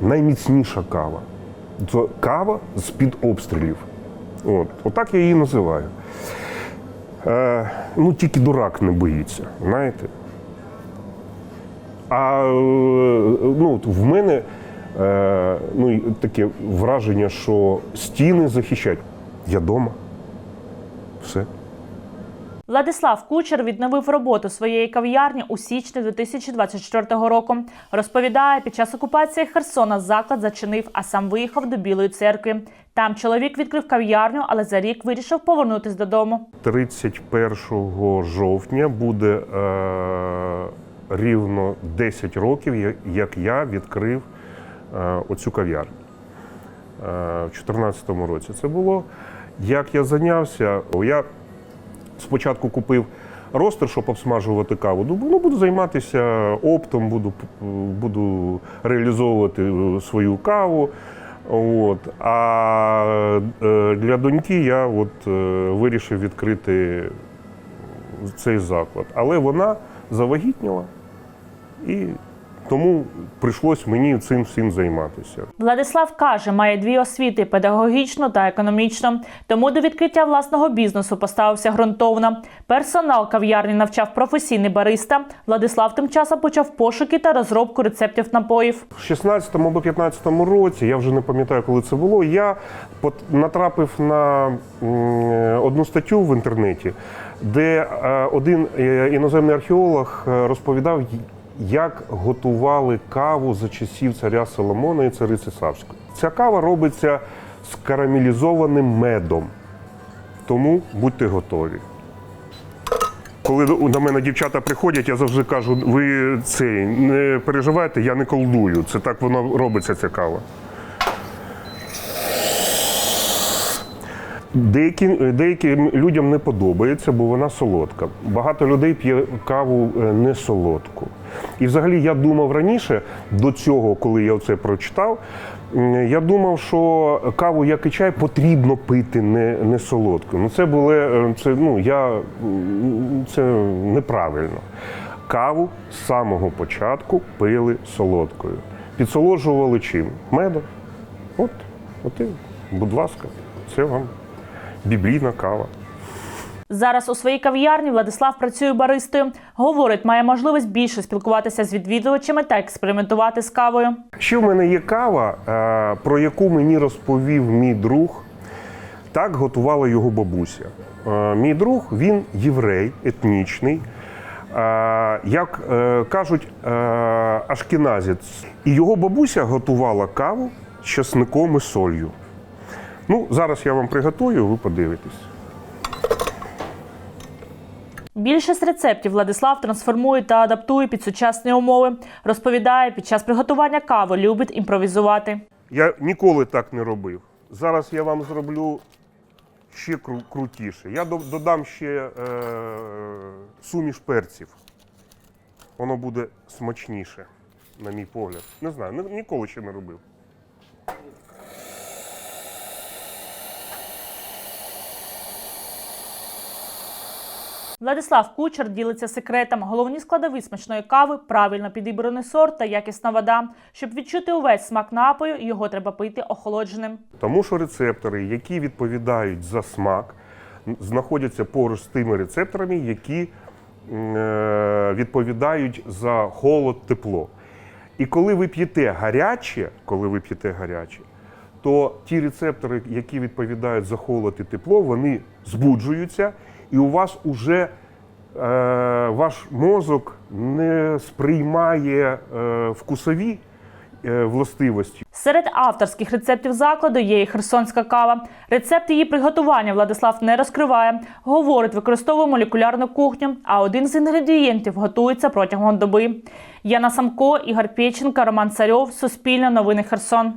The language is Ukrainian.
найміцніша кава. Це кава з-під обстрілів. От, отак я її називаю. Е, ну, тільки дурак не боїться, знаєте. А е, ну, в мене е, ну, таке враження, що стіни захищають. Я вдома. Все. Владислав Кучер відновив роботу своєї кав'ярні у січні 2024 року. Розповідає, під час окупації Херсона заклад зачинив, а сам виїхав до Білої церкви. Там чоловік відкрив кав'ярню, але за рік вирішив повернутись додому. 31 жовтня буде е, рівно 10 років, як я відкрив е, оцю кав'ярню. Е, в 2014 році це було. Як я зайнявся, я спочатку купив ростер, щоб обсмажувати каву. Думаю, ну буду займатися оптом, буду, буду реалізовувати е, свою каву. От. А е, для доньки я от, е, вирішив відкрити цей заклад. Але вона завагітніла і тому прийшлось мені цим всім займатися. Владислав каже, має дві освіти педагогічну та економічну. Тому до відкриття власного бізнесу поставився ґрунтовно. Персонал кав'ярні навчав професійний бариста. Владислав тим часом почав пошуки та розробку рецептів напоїв. В 16-му або 15-му році, я вже не пам'ятаю, коли це було, я натрапив на одну статтю в інтернеті, де е, один е, іноземний археолог е, розповідав, як готували каву за часів царя Соломона і цариці Савської. Ця кава робиться з карамелізованим медом. Тому будьте готові. Коли до мене дівчата приходять, я завжди кажу: ви цей не переживайте, я не колдую. Це так воно робиться, ця кава. Деякі, деяким людям не подобається, бо вона солодка. Багато людей п'є каву е, не солодку. І взагалі я думав раніше, до цього, коли я це прочитав, я думав, що каву, як і чай, потрібно пити не, не солодку. Ну це було е, це, ну, я, це неправильно. Каву з самого початку пили солодкою. Підсолоджували чим? Медом. От, от і, будь ласка, це вам біблійна кава. Зараз у своїй кав'ярні Владислав працює баристою. Говорить, має можливість більше спілкуватися з відвідувачами та експериментувати з кавою. Ще в мене є кава, е, про яку мені розповів мій друг. Так готувала його бабуся. Е, Мій друг він єврей, етнічний. Е, Як кажуть, ашкіназець. І його бабуся готувала каву з часником і солью. Ну, зараз я вам приготую, ви подивитесь. Більшість рецептів Владислав трансформує та адаптує під сучасні умови. Розповідає, під час приготування кави любить імпровізувати. Я ніколи так не робив. Зараз я вам зроблю ще кру- крутіше. Я до- додам ще е, суміш перців. Воно буде смачніше, на мій погляд. Не знаю, ні- ніколи ще не робив. Владислав Кучер ділиться секретом. Головні складові смачної кави правильно підібраний сорт та якісна вода. Щоб відчути увесь смак напою, його треба пити охолодженим. Тому що рецептори, які відповідають за смак, знаходяться поруч з тими рецепторами, які е, відповідають за холод, тепло. І коли ви п'єте гаряче, коли ви п'єте гаряче, то ті рецептори, які відповідають за холод і тепло, вони збуджуються, і у вас уже е, ваш мозок не сприймає е, вкусові е, властивості. Серед авторських рецептів закладу є і херсонська кава. Рецепт її приготування Владислав не розкриває. Говорить, використовує молекулярну кухню, а один з інгредієнтів готується протягом доби. Яна Самко, Ігор Пєченка, Роман Царьов, Суспільне новини Херсон.